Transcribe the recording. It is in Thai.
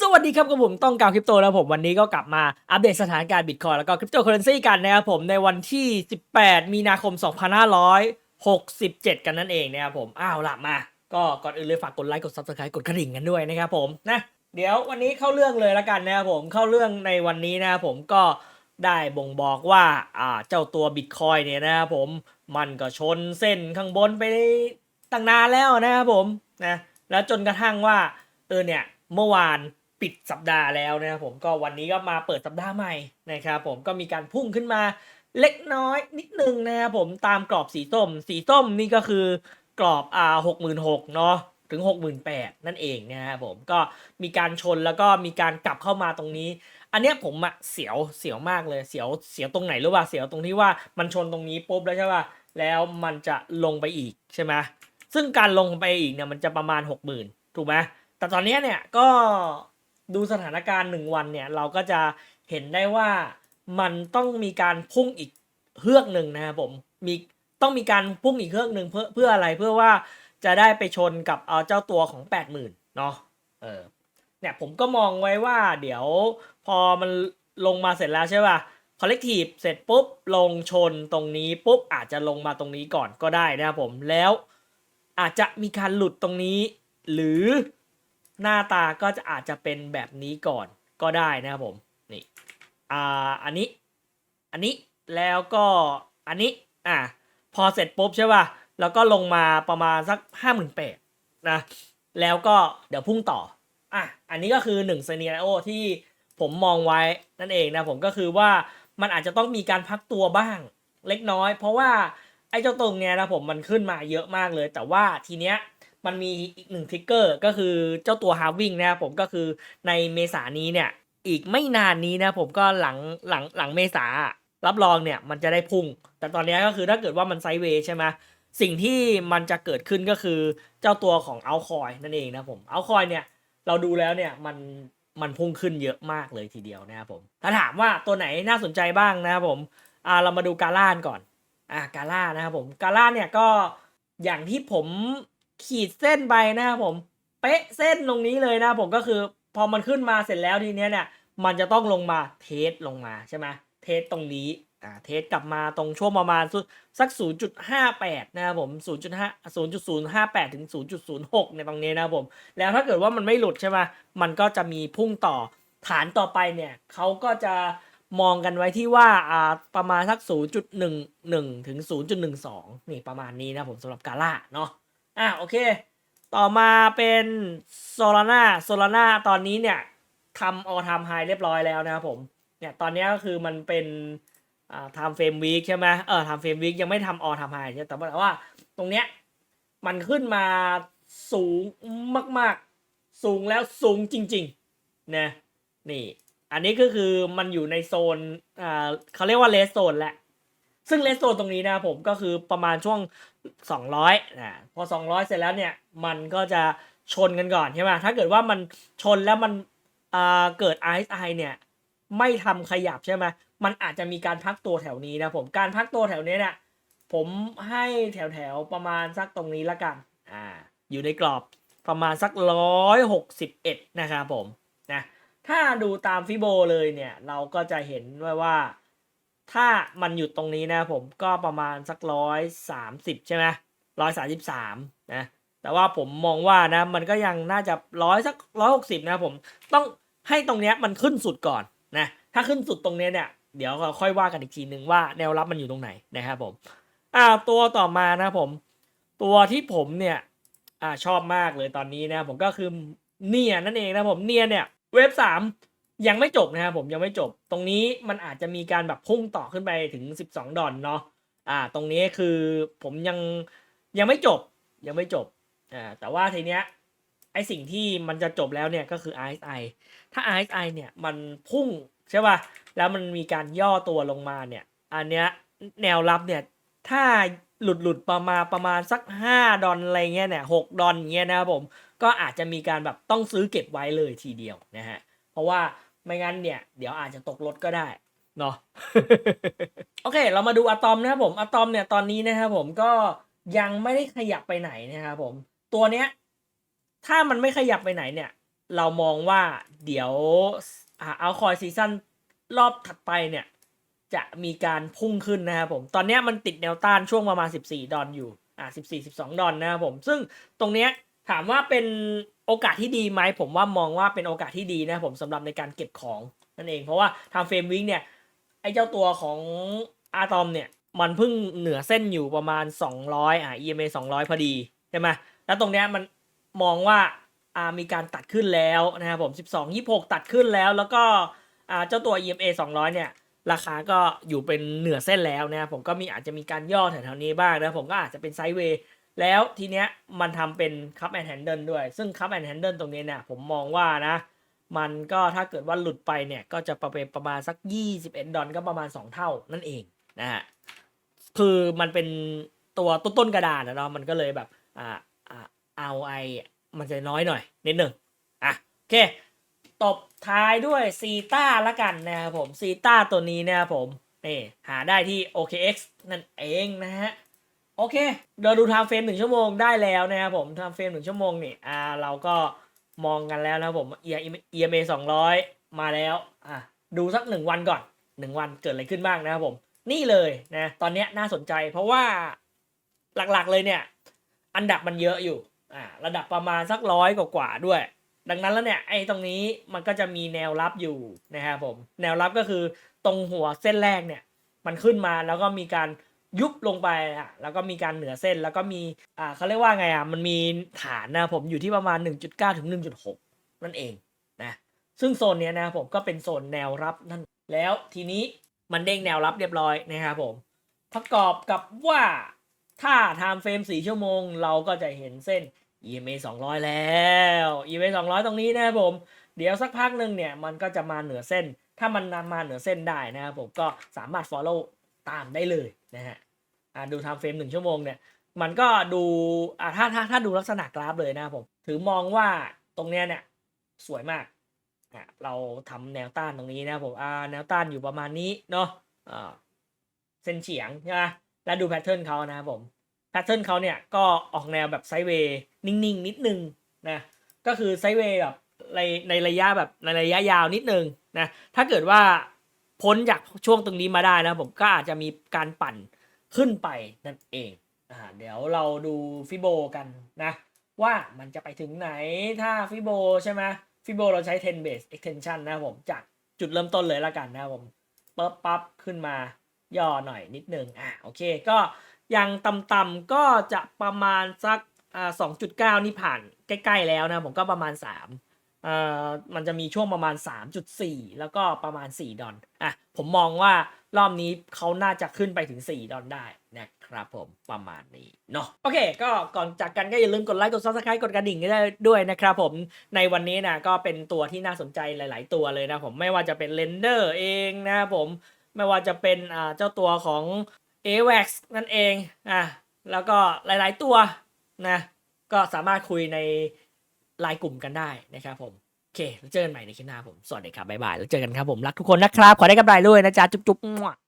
สวัสดีครับกับผมต้องกาวคริปโตแล้วผมวันนี้ก็กลับมาอัปเดตสถานการณ์บิตคอยแล้วก็คริปโตเคอเรนซีกันนะครับผมในวันที่ 18 มีนาคม 2567 กันนั่นเองนะครับผมอ้าวละมา ก็ก่อนอื่นเลยฝากกดไลค์กด Subscribe กดกระดิ่งกันด้วยนะครับผมนะเดี๋ยววันนี้เข้าเรื่องเลยละกันนะครับผมเข้าเรื่องในวันนี้นะครับผมก็ได้บ่งบอกว่าอ่าเจ้าตัวบิตคอยเนี่ยนะครับผมมันก็ชนเส้นข้างบนไปตั้งนานแล้วนะครับผมนะแล้วจนกระทั่งว่าเออเนี่ยเมื่อวาน ปิดสัปดาห์แล้วนะครับผมก็วันนี้ก็มาเปิดสัปดาห์ใหม่นะครับผมก็มีการพุ่งขึ้นมาเล็กน้อยนิดนึงนะครับผมตามกรอบสีส้ม สีส้มนี่ก็คือกรอบอ่าหกหมื่นหกเนาะถึงหกหมื่นแปดนั่นเองนะครับผมก็มีการชนแล้วก็มีการกลับเข้ามาตรงนี้ อันเนี้ยผมอะเสียวเสียวมากเลยเสียวเสียวตรงไหนรู้ป่ะเสียวตรงที่ว่ามันชนตรงนี้ปุ๊บแล้วใช่ป่ะแล้วมันจะลงไปอีกใช่ไหมซึ่งการลงไปอีกเนี่ยมันจะประมาณหกหมื่นถูกไหมแต่ตอนนี้เนี่ยก็ ดูสถานการณ์หนึ่งวันเนี่ยเราก็จะเห็นได้ว่ามันต้องมีการพุ่งอีกเฮือกหนึ่งนะครับผมมีต้องมีการพุ่งอีกเฮือกหนึ่งเพื่อเพื่ออะไรเพื่อว่าจะได้ไปชนกับเอาเจ้าตัวของแปดหมื่นเนาะเออเนี่ยผมก็มองไว้ว่าเดี๋ยวพอมันลงมาเสร็จแล้วใช่ป่ะ collective เสร็จปุ๊บลงชนตรงนี้ปุ๊บอาจจะลงมาตรงนี้ก่อนก็ได้นะครับผมแล้วอาจจะมีการหลุดตรงนี้ หรือ หน้าตาก็จะอาจจะเป็นแบบนี้ก่อนก็ได้นะครับผมนี่อ่าอันนี้อันนี้แล้วก็อันนี้อะพอเสร็จปุ๊บใช่ป่ะแล้วก็ลงมาประมาณสักห้าหมื่นแปดนะแล้วก็เดี๋ยวพุ่งต่ออะอันนี้ก็คือหนึ่งซีเนียโอที่ผมมองไว้นั่นเองนะผมก็คือว่ามันอาจจะต้องมีการพักตัวบ้างเล็กน้อย เพราะว่าไอ้เจ้าตรงเนี้ยนะผมมันขึ้นมาเยอะมากเลย แต่ว่าทีเนี้ย มันมีอีกหนึ่งทิกเกอร์ก็คือเจ้าตัวฮาวิ่งนะครับผมก็คือในเมษานี้เนี่ย อีกไม่นานนี้นะผมก็หลังหลังหลังเมษารับรองเนี่ยมันจะได้พุ่ง แต่ตอนนี้ก็คือถ้าเกิดว่ามันไซเวย์ใช่ไหมสิ่งที่มันจะเกิดขึ้นก็คือเจ้าตัวของเอาคอยนั่นเองนะผมเอาคอยเนี่ยเราดูแล้วเนี่ยมันมันพุ่งขึ้นเยอะมากเลยทีเดียวนะครับผม ถ้าถามว่าตัวไหนน่าสนใจบ้างนะครับผมอ่าเรามาดูกาล่านก่อนอ่ากาล่านะครับผมกาล่าเนี่ยก็อย่างที่ผม ขีดเส้นไปนะครับผม เป๊ะเส้นตรงนี้เลยนะผมก็คือพอมันขึ้นมาเสร็จแล้วทีเนี้ยเนี่ยมันจะต้องลงมาเทสลงมาใช่ไหมเทสตรงนี้อ่าเทสกลับมาตรงช่วงประมาณสัก 0.58 นะครับผม 0.5 0.058 ถึง 0.06 ในตรงนี้นะครับผม แล้วถ้าเกิดว่ามันไม่หลุดใช่ไหมมันก็จะมีพุ่งต่อฐานต่อไปเนี่ยเขาก็จะมองกันไว้ที่ว่าอ่าประมาณสัก 0.11 ถึง 0.12 นี่ประมาณนี้นะผมสำหรับกาล่าเนาะ อะโอเค ต่อมาเป็นโซลาร่าโซลาร่าตอนนี้เนี่ยทำออทำไฮเรียบร้อยแล้วนะครับผมเนี่ยตอนนี้ก็คือมันเป็นอ่าทำเฟรมวีคใช่ไหมเออทำเฟรมวีคยังไม่ทำออทำไฮใช่แต่ว่าตรงเนี้ยมันขึ้นมาสูงมากๆ สูงแล้วสูงจริงๆนะนี่ อันนี้ก็คือมันอยู่ในโซนอ่าเขาเรียกว่าเลสโซนแหละ ซึ่งเลสโซนตรงนี้นะผมก็คือประมาณช่วง 200นะพอ 200 เสร็จแล้วเนี่ยมันก็จะชนกันก่อนใช่ไหมถ้าเกิดว่ามันชนแล้วมันอ่าเกิด RSI เนี่ยไม่ทำขยับใช่ไหมมันอาจจะมีการพักตัวแถวนี้นะผมการพักตัวแถวนี้เนี่ยผมให้แถวแถวๆประมาณสักตรงนี้ละกันอ่าอยู่ในกรอบประมาณสักร้อยหกสิบเอ็ดนะครับผมนะถ้าดูตามฟิโบเลยเนี่ยเราก็จะเห็นว่าว่า ถ้ามันหยุดตรงนี้นะผมก็ประมาณสักร้อยสามสิบใช่ไหมร้อยสาสิบสามนะแต่ว่าผมมองว่านะมันก็ยังน่าจะร้อยสักร้อยหกสิบนะผมต้องให้ตรงเนี้ยมันขึ้นสุดก่อนนะถ้าขึ้นสุดตรงเนี้ยเนี่ยเดี๋ยวเราค่อยว่ากันอีกทีนึงว่าแนวรับมันอยู่ตรงไหนนะครับผมอ่าตัวต่อมานะผม ตัวที่ผมเนี่ยอ่าชอบมากเลยตอนนี้นะผมก็คือเนียนั่นเองนะผมเนียเนี่ยเว็บสาม ยังไม่จบนะครับผมยังไม่จบ ตรงนี้มันอาจจะมีการแบบพุ่งต่อขึ้นไปถึง 12 ดอลเนาะอ่า ตรงนี้คือผมยังยังไม่จบยังไม่จบอ่าแต่ว่าทีเนี้ยไอสิ่งที่มันจะจบแล้วเนี่ยก็คือ RSI ถ้า RSI เนี่ยมันพุ่งใช่ป่ะแล้วมันมีการย่อตัวลงมาเนี่ย อันเนี้ยแนวรับเนี่ยถ้าหลุดหลุดประมาณประมาณสัก 5 ดอลอะไรเงี้ยเนี่ยหดอลเงี้ยนะครับผมก็อาจจะมีการแบบต้องซื้อเก็บไว้เลยทีเดียวนะฮะเพราะว่า ไม่งั้นเนี่ย เดี๋ยวอาจจะตกรถก็ได้เนาะโอเค เรามาดูอะตอมนะครับผมอะตอมเนี่ยตอนนี้นะครับผมก็ยังไม่ได้ขยับไปไหนนะครับผม ตัวเนี้ย ถ้ามันไม่ขยับไปไหนเนี่ย เรามองว่าเดี๋ยวเอาคอยซีซั่นรอบถัดไปเนี่ย จะมีการพุ่งขึ้นนะครับผม ตอนเนี้ยมันติดแนวต้านช่วงประมาณ 14 ดอลอยู่ อ่า 14 12 ดอลนะครับผม ซึ่งตรงเนี้ย ถามว่าเป็นโอกาสที่ดีไหมผมว่ามองว่าเป็นโอกาสที่ดีนะผมสำหรับในการเก็บของนั่นเอง เพราะว่าทางเฟรมวิงเนี่ยไอ้เจ้าตัวของอาตอมเนี่ยมันเพิ่งเหนือเส้นอยู่ประมาณ 200อ่า EMA 200 พอดีใช่ไหมแล้วตรงเนี้ยมันมองว่าอ่ามีการตัดขึ้นแล้วนะครับผม 12 26 ตัดขึ้นแล้ว แล้วก็อ่าเจ้าตัว EMA 200 เนี่ยราคาก็อยู่เป็นเหนือเส้นแล้วนะครับผมก็มีอาจจะมีการย่อแถวๆนี้บ้างนะผมก็อาจจะเป็นไซด์เวย์ แล้วทีเนี้ยมันทำเป็นคัพแอนด์แฮนเดิลด้วย ซึ่งคัพแอนด์แฮนเดิลตรงนี้เนี่ยผมมองว่านะ มันก็ถ้าเกิดว่าหลุดไปเนี่ย ก็จะประเป็นประมาณสัก 21 ดอลก็ประมาณ 2 เท่านั่นเองนะฮะคือมันเป็นตัวต้นกระดานนะเนาะมันก็เลยแบบอ่าอ่าเอาไอมันจะน้อยหน่อย นิดหนึ่งอะโอเคตบท้ายด้วยซีต้าละกันนะครับผมซีต้าตัวนี้นะครับผมนี่หาได้ที่ OKX นั่นเองนะฮะ โอเคเดี๋ยวดูไทม์เฟรมหนึ่งชั่วโมงได้แล้วนะครับผมไทม์เฟรมหนึ่งชั่วโมงนี่อ่าเราก็มองกันแล้วนะครับผม EMA 200มาแล้วอะดูสักหนึ่งวันก่อนหนึ่งวันเกิดอะไรขึ้นบ้างนะครับผม นี่เลยนะตอนนี้น่าสนใจเพราะว่าหลักๆเลยเนี่ย อันดับมันเยอะอยู่อ่าระดับประมาณสักร้อยกว่าด้วย ดังนั้นแล้วเนี่ยไอ้ตรงนี้มันก็จะมีแนวรับอยู่นะครับผม แนวรับก็คือตรงหัวเส้นแรกเนี่ย มันขึ้นมาแล้วก็มีการ ยุบลงไปอะแล้วก็มีการเหนือเส้นแล้วก็มีอ่าเขาเรียกว่าไงอะมันมีฐานนะผมอยู่ที่ประมาณ 1.9 ถึง 1.6 นั่นเองนะซึ่งโซนเนี้ยนะผมก็เป็นโซนแนวรับนั่นแล้วทีนี้มันเด้งแนวรับเรียบร้อยนะครับผมประกอบกับว่าถ้าไทม์เฟรม4 ชั่วโมง เราก็จะเห็นเส้น EMA 200 แล้ว EMA 200 ตรงนี้นะครับผมเดี๋ยวสักพักหนึ่งเนี่ยมันก็จะมาเหนือเส้น ถ้ามันนำมาเหนือเส้นได้นะครับผมก็สามารถ follow ตามได้เลย นะฮะอ่าดูไทม์เฟรมหนึ่งชั่วโมงเนี่ย มันก็ดูอ่าถ้าถ้าถ้าดูลักษณะกราฟเลยนะผม ถือมองว่าตรงเนี้ยเนี่ย สวยมากอะเราทำแนวต้านตรงนี้นะผมอ่าแนวต้านอยู่ประมาณนี้เนาะอ่าเส้นเฉียงใช่ไหมแล้วดูแพทเทิร์นเขานะผมแพทเทิร์นเขาเนี่ยก็ออกแนวแบบไซเวย์นิ่งๆ นิดนึงนะก็คือไซเวย์แบบในในระยะแบบในระยะยาวนิดนึงนะถ้าเกิดว่า พ้นจากช่วงตรงนี้มาได้นะผมก็อาจจะมีการปั่นขึ้นไปนั่นเองอ่าเดี๋ยวเราดูฟิโบกันนะ ว่ามันจะไปถึงไหนถ้าฟิโบใช่ไหมฟิโบเราใช้ 10 base extension นะผมจากจุดเริ่มต้นเลยละกันนะผมปั๊บปั๊บขึ้นมาย่อหน่อยนิดนึงอะโอเคก็ย่างต่ำๆก็จะประมาณสักอ่า2.9 นี่ผ่านใกล้ ๆ แล้วนะผมก็ประมาณ 3 เอ่อมันจะมีช่วงประมาณ 3.4 แล้วก็ประมาณ 4 ดอลอะผมมองว่ารอบนี้เขาน่าจะขึ้นไปถึง 4 ดอลได้นะครับผมประมาณนี้เนาะโอเค ก็ก่อนจากกันก็อย่าลืมกดไลค์กด subscribe กดกระดิ่งได้ด้วยนะครับผมในวันนี้นะก็เป็นตัวที่น่าสนใจหลาย ๆ ตัวเลยนะผมไม่ว่าจะเป็น Render เองนะผมไม่ว่าจะเป็นอ่าเจ้าตัวของ AWAX นั่นเองอะแล้วก็หลาย ๆ ตัวนะก็สามารถคุยใน ไลน์กลุ่มกันได้นะครับผมโอเคแล้วเจอกันใหม่ในคลิปหน้าผมสวัสดีครับบ๊ายบายแล้วเจอกันครับผมรักทุกคนนะครับขอได้กำไรด้วยนะจ๊ะจุ๊บๆ